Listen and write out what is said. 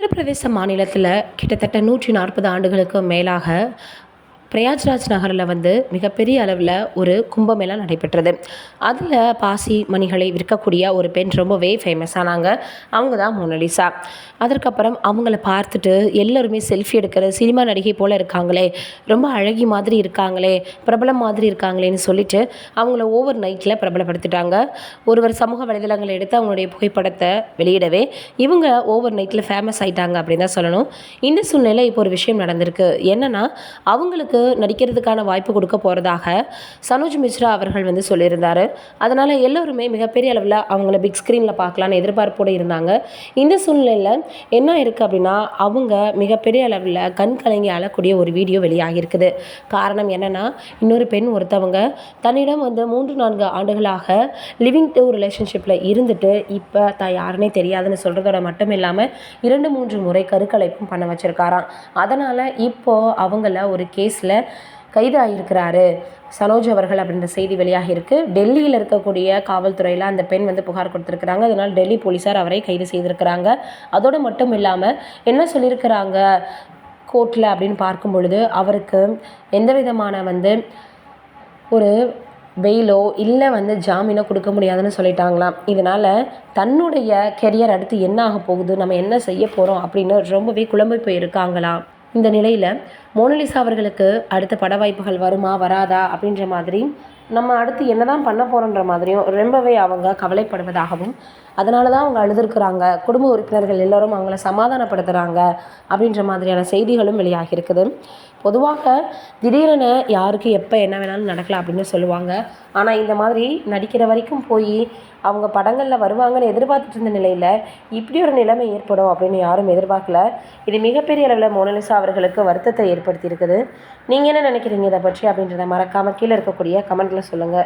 உத்தரப்பிரதேச மாநிலத்தில் கிட்டத்தட்ட நூற்றி நாற்பது ஆண்டுகளுக்கு மேலாக பிரயாக்ராஜ் நகரில் வந்து மிகப்பெரிய அளவில் ஒரு கும்பமேளா நடைபெற்றது. அதில் பாசி மணிகளை விற்கக்கூடிய ஒரு பெண் ரொம்பவே ஃபேமஸ் ஆனாங்க. அவங்க தான் மோனலிசா அதற்கப்புறம் அவங்கள பார்த்துட்டு எல்லோருமே செல்ஃபி எடுக்கிற சினிமா நடிகை போல் இருக்காங்களே ரொம்ப அழகி மாதிரி இருக்காங்களே பிரபலம் மாதிரி இருக்காங்களேன்னு சொல்லிட்டு அவங்கள ஓவர் நைட்டில் பிரபலப்படுத்திட்டாங்க. ஒருவர் சமூக வலைதளங்களை எடுத்து அவங்களுடைய புகைப்படத்தை வெளியிடவே இவங்க ஓவர் நைட்டில் ஃபேமஸ் ஆயிட்டாங்க அப்படின்னு தான் சொல்லணும். இந்த சூழ்நிலை இப்போ ஒரு விஷயம் நடந்திருக்கு. என்னென்னா அவங்களுக்கு நடிக்கிறதுக்கான வாய்ப்பு கொடுக்க போகிறதாக சனோஜ் மிஸ்ரா அவர்கள் வந்து சொல்லியிருந்தார். அதனால் எல்லோருமே மிகப்பெரிய அளவில் அவங்கள பிக் ஸ்க்ரீனில் பார்க்கலான்னு எதிர்பார்ப்போடு இருந்தாங்க. இந்த சூழ்நிலையில் என்ன இருக்குது அப்படின்னா அவங்க மிகப்பெரிய அளவில் கண் கலங்கி அழக்கூடிய ஒரு வீடியோ வெளியாகியிருக்குது. காரணம் என்னென்னா இன்னொரு பெண் ஒருத்தவங்க தன்னிடம் வந்து மூன்று நான்கு ஆண்டுகளாக லிவிங் டூ ரிலேஷன்ஷிப்பில் இருந்துட்டு இப்போ தான் யாருன்னே தெரியாதுன்னு சொல்கிறதோட மட்டும் இல்லாமல் இரண்டு மூன்று முறை கருக்கலைப்பும் பண்ண வச்சுருக்காராம். அதனால் இப்போது அவங்கள ஒரு கேஸில் கைது ஆகியிருக்கிறாரு சனோஜ் அவர்கள் அப்படின்ற செய்தி வெளியாக இருக்கு. டெல்லியில் இருக்கக்கூடிய காவல்துறையில் அந்த பெண் வந்து புகார் கொடுத்துருக்குறாங்க. அதனால் டெல்லி போலீஸார் அவரை கைது செய்திருக்கிறாங்க. அதோடு மட்டும் இல்லாமல் என்ன சொல்லியிருக்கிறாங்க கோர்ட்டில் அப்படின்னு பார்க்கும் பொழுது அவருக்கு எந்த விதமான வந்து ஒரு பெயிலோ இல்லை வந்து ஜாமீனோ கொடுக்க முடியாதுன்னு சொல்லிட்டாங்களாம். இதனால் தன்னுடைய கெரியர் அடுத்து என்ன ஆக போகுது? நம்ம என்ன செய்ய போகிறோம் அப்படின்னு ரொம்பவே குழம்பு போயிருக்காங்களாம். இந்த நிலையில் மோனலிசா அவர்களுக்கு அடுத்த பட வாய்ப்புகள் வருமா வராதா அப்படின்ற மாதிரி நம்ம அடுத்து என்ன தான் பண்ண போகிறோன்ற மாதிரியும் ரொம்பவே அவங்க கவலைப்படுவதாகவும் அதனால தான் அவங்க அழுதுருக்குறாங்க. குடும்ப உறுப்பினர்கள் எல்லோரும் அவங்கள சமாதானப்படுத்துகிறாங்க அப்படின்ற மாதிரியான செய்திகளும் வெளியாகி இருக்குது பொதுவாக திடீரென யாருக்கு எப்போ என்ன வேணாலும் நடக்கலாம் அப்படின்னு சொல்லுவாங்க. ஆனால் இந்த மாதிரி நடிக்கிற வரைக்கும் போய் அவங்க படங்களில் வருவாங்கன்னு எதிர்பார்த்துட்டு இருந்த நிலையில் இப்படி ஒரு நிலைமை ஏற்படும் அப்படின்னு யாரும் எதிர்பார்க்கல. இது மிகப்பெரிய அளவில் மோனலிசா அவர்களுக்கு வருத்தத்தை ஏற்படுத்தியிருக்குது. நீங்கள் என்ன நினைக்கிறீங்க இதை பற்றி அப்படின்றத மறக்காமல் கீழே இருக்கக்கூடிய கமெண்ட்டில் சொல்லுங்கள்